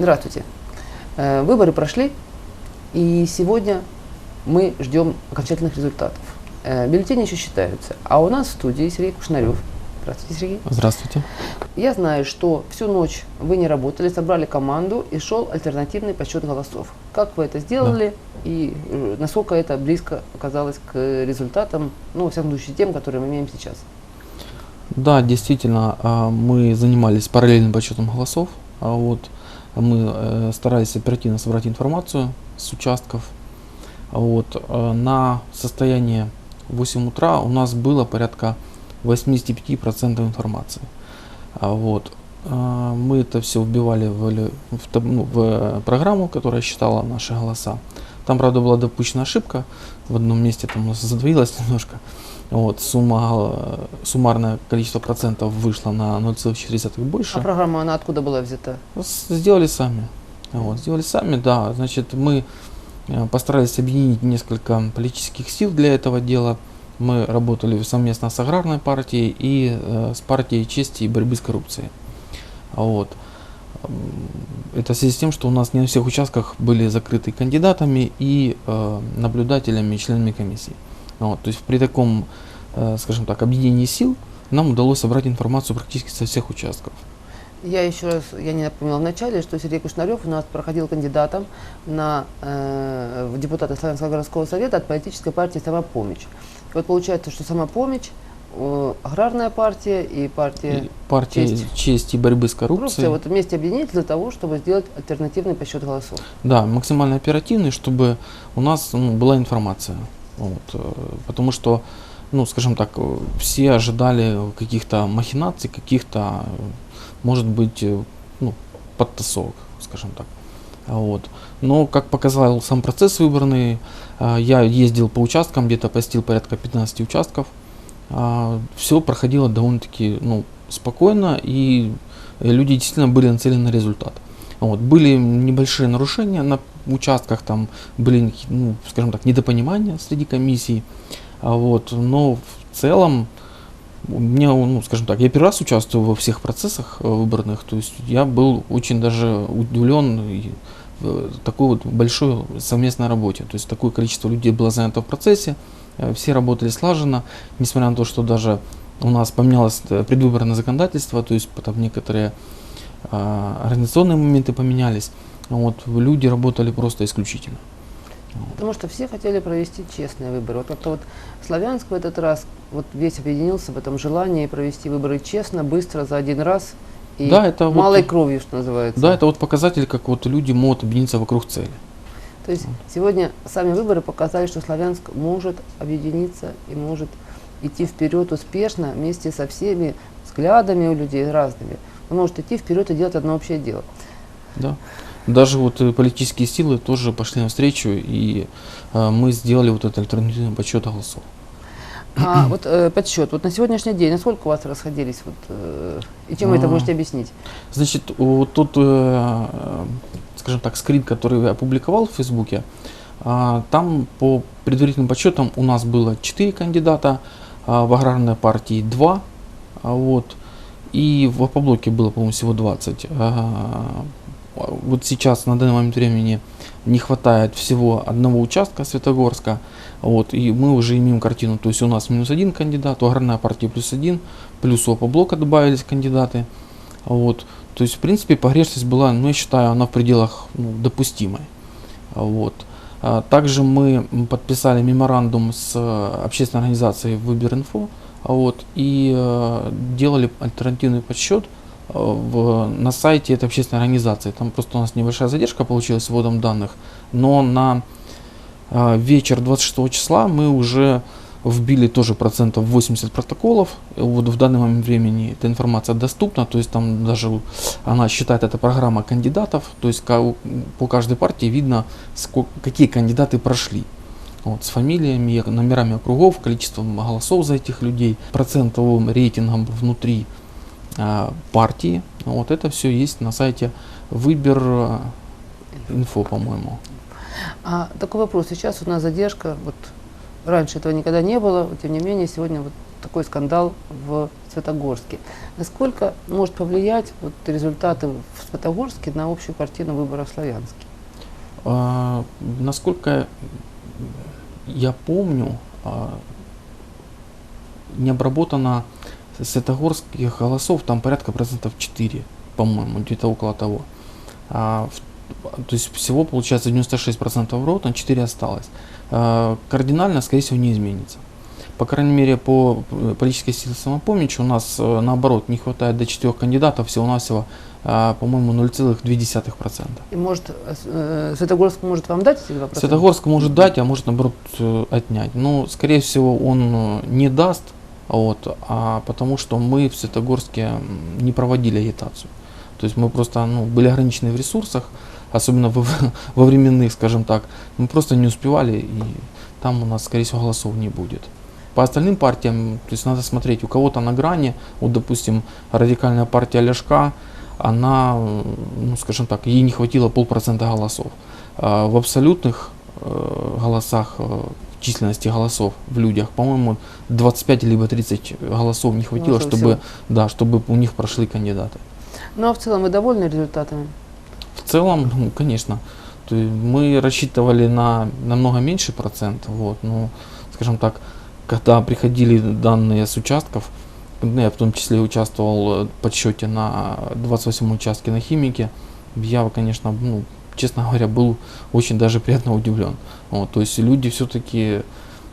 Здравствуйте. Э, Выборы прошли, и сегодня мы ждем окончательных результатов. Э, Бюллетени еще считаются. А у нас в студии Сергей Кушнарев. Здравствуйте, Сергей. Здравствуйте. Я знаю, что всю ночь вы не работали, собрали команду и шел альтернативный подсчет голосов. Как вы это сделали и э, насколько это близко оказалось к результатам, ну, во всяком случае, тем, которые мы имеем сейчас? Да, действительно, а, мы занимались параллельным подсчетом голосов. А Вот мы э, старались оперативно собрать информацию с участков. Вот э, на состояние 8 утра у нас было порядка 85% информации. А Вот. а, Мы это все вбивали в, в ну, в, э, программу, которая считала наши голоса. Там, правда, была допущена ошибка. В одном месте там у нас задвоилось немножко. Вот, сумма, суммарное количество процентов вышло на 0,4 больше. А программа, она откуда была взята? Сделали сами. Вот, сделали сами, да. Значит, мы э, постарались объединить несколько политических сил для этого дела. Мы работали совместно с аграрной партией и э, с партией чести и борьбы с коррупцией. Вот. Это в связи с тем, что у нас не на всех участках были закрыты кандидатами и э, наблюдателями, членами комиссии. Вот. То есть при таком, э, скажем так, объединении сил нам удалось собрать информацию практически со всех участков. Я еще раз, я не напомнила в начале, что Сергей Кушнарев у нас проходил кандидатом на, э, в депутаты Славянского городского совета от политической партии «Самопомощь». И вот получается, что «Самопомощь», э, аграрная партия и партия И партия честь. чести и борьбы с коррупцией. коррупция вот вместе объединить для того, чтобы сделать альтернативный подсчет голосов. Да, максимально оперативный, чтобы у нас ну, была информация. Вот, э, потому что, ну, скажем так, э, все ожидали каких-то махинаций, каких-то, э, может быть, ну, подтасовок, скажем так. Вот. Но, как показал сам процесс выборный, э, я ездил по участкам, где-то посетил порядка 15 участков. Все проходило довольно-таки ну, спокойно, и люди действительно были нацелены на результат. Вот. Были небольшие нарушения на участках, там были, ну, скажем так, недопонимания среди комиссий. А Вот. Но в целом, меня, ну, скажем так, я первый раз участвую во всех процессах э, выборных, то есть я был очень даже удивлен в такой вот большой совместной работе. То есть такое количество людей было занято в процессе, э, все работали слаженно, несмотря на то, что даже у нас поменялось э, предвыборное законодательство, то есть там некоторые организационные моменты поменялись. Вот, люди работали просто исключительно. Потому что все хотели провести честные выборы. Вот как-то вот Славянск в этот раз вот весь объединился в этом желании провести выборы честно, быстро, за один раз и Да, это вот- малой кровью, что называется. Да, это вот показатель, как вот люди могут объединиться вокруг цели. То есть сегодня сами выборы показали, что Славянск может объединиться и может идти вперед успешно вместе со всеми взглядами у людей разными. Он может идти вперед и делать одно общее дело. Да. Даже вот э, политические силы тоже пошли навстречу, и э, мы сделали вот этот альтернативный подсчет голосов. А вот э, подсчет, вот на сегодняшний день, насколько у вас расходились, вот, э, и чем вы это А. можете объяснить? Значит, вот тот, э, э, скажем так, скрин, который я опубликовал в Фейсбуке, а, там по предварительным подсчетам у нас было 4 кандидата, а в аграрной партии 2, а вот, и в Апоблоке было, по-моему, всего 20. А, Вот сейчас, на данный момент времени, не хватает всего одного участка Светогорска, вот, и мы уже имеем картину, то есть у нас минус один кандидат, у аграрной партии плюс один, плюс у Апоблока добавились кандидаты, вот. То есть, в принципе, погрешность была, ну, я считаю, она в пределах ну, допустимой. Вот. А, Также мы подписали меморандум с э, общественной организацией Выборинфо вот, и э, делали альтернативный подсчет э, в, на сайте этой общественной организации. Там просто у нас небольшая задержка получилась с вводом данных, но на э, вечер 26 числа мы уже вбили тоже процентов 80 протоколов. Вот в данный момент времени эта информация доступна, то есть там даже она считает эта программа кандидатов, то есть по каждой партии видно, ско- какие кандидаты прошли. Вот, с фамилиями, номерами округов, количеством голосов за этих людей, процентовым рейтингом внутри а, партии. Вот это все есть на сайте Выбор а, инфо, по-моему. А такой вопрос. Сейчас у нас задержка. Вот раньше этого никогда не было. Тем не менее, сегодня вот такой скандал в Светогорске. Насколько может повлиять вот, результаты в Светогорске на общую картину выборов в Славянске? А, насколько я помню, а, не обработано светогорских голосов, там порядка процентов 4, по-моему, где-то около того. А, то есть всего получается 96% рота, 4 осталось. А, кардинально, скорее всего, не изменится. По крайней мере, по политической силе самопомощи у нас э, наоборот не хватает до 4 кандидатов, всего-навсего, по-моему, 0,2%. И может, э, Светогорск может вам дать эти 2%? Светогорск может дать, а может наоборот э, отнять. Но, скорее всего, он э, не даст, вот, а потому что мы в Светогорске не проводили агитацию. То есть мы просто ну, были ограничены в ресурсах, особенно во, во временных, скажем так. Мы просто не успевали, и там у нас, скорее всего, голосов не будет. По остальным партиям, то есть надо смотреть, у кого-то на грани, вот, допустим, радикальная партия Ляшка, она, ну, скажем так, ей не хватило полпроцента голосов. А в абсолютных э, голосах, э, в численности голосов в людях, по-моему, 25 либо 30 голосов не хватило, что чтобы, да, чтобы у них прошли кандидаты. Ну а в целом вы довольны результатами? В целом, ну, конечно, мы рассчитывали на намного меньший процент, вот, но, скажем так, когда приходили данные с участков, ну, я в том числе участвовал э, в подсчете на 28 участке на химике, я, конечно, ну, честно говоря, был очень даже приятно удивлен. Вот, то есть люди все-таки,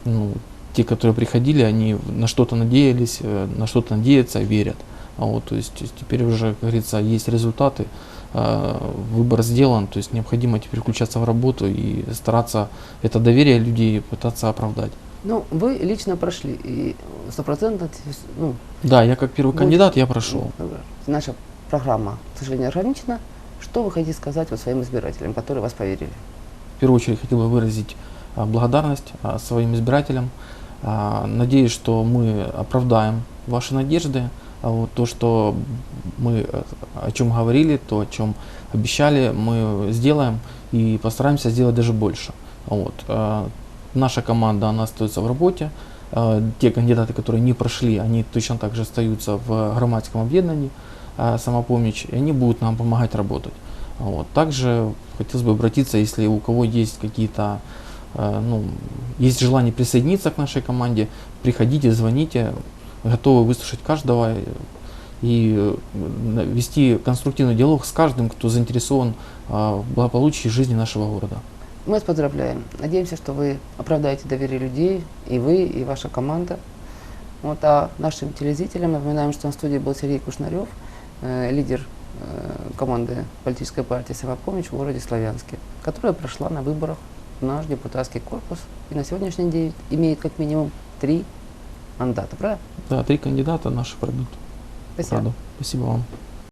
ну, те, которые приходили, они на что-то надеялись, э, на что-то надеются, верят. А вот, то есть теперь уже, как говорится, есть результаты, э, выбор сделан, то есть необходимо теперь включаться в работу и стараться это доверие людей пытаться оправдать. Ну, вы лично прошли, и стопроцентно, ну, Да, я как первый Вот. кандидат, я прошел. ну, наша программа, к сожалению, ограничена. Что вы хотите сказать вот своим избирателям, которые вас поверили? В первую очередь хотел бы выразить а, благодарность а, своим избирателям. А, Надеюсь, что мы оправдаем ваши надежды. Вот то, что мы о чем говорили, то, о чем обещали, мы сделаем и постараемся сделать даже больше. Вот. Наша команда, она остается в работе. А, Те кандидаты, которые не прошли, они точно так же остаются в громадском объединении а, самопомощь, и они будут нам помогать работать. Вот. Также хотелось бы обратиться, если у кого есть какие-то, э, ну, есть желание присоединиться к нашей команде, приходите, звоните, готовы выслушать каждого э, и э, вести конструктивный диалог с каждым, кто заинтересован э, в благополучии жизни нашего города. Мы вас поздравляем. Надеемся, что вы оправдаете доверие людей, и вы, и ваша команда. Вот, а нашим телезрителям напоминаем, что на студии был Сергей Кушнарев, э, лидер э, команды политической партии «Самопомощь» в городе Славянске, которая прошла на выборах в наш депутатский корпус и на сегодняшний день имеет как минимум три мандата, правильно? Да, три кандидата наши пройдут. Спасибо. Правда. Спасибо вам.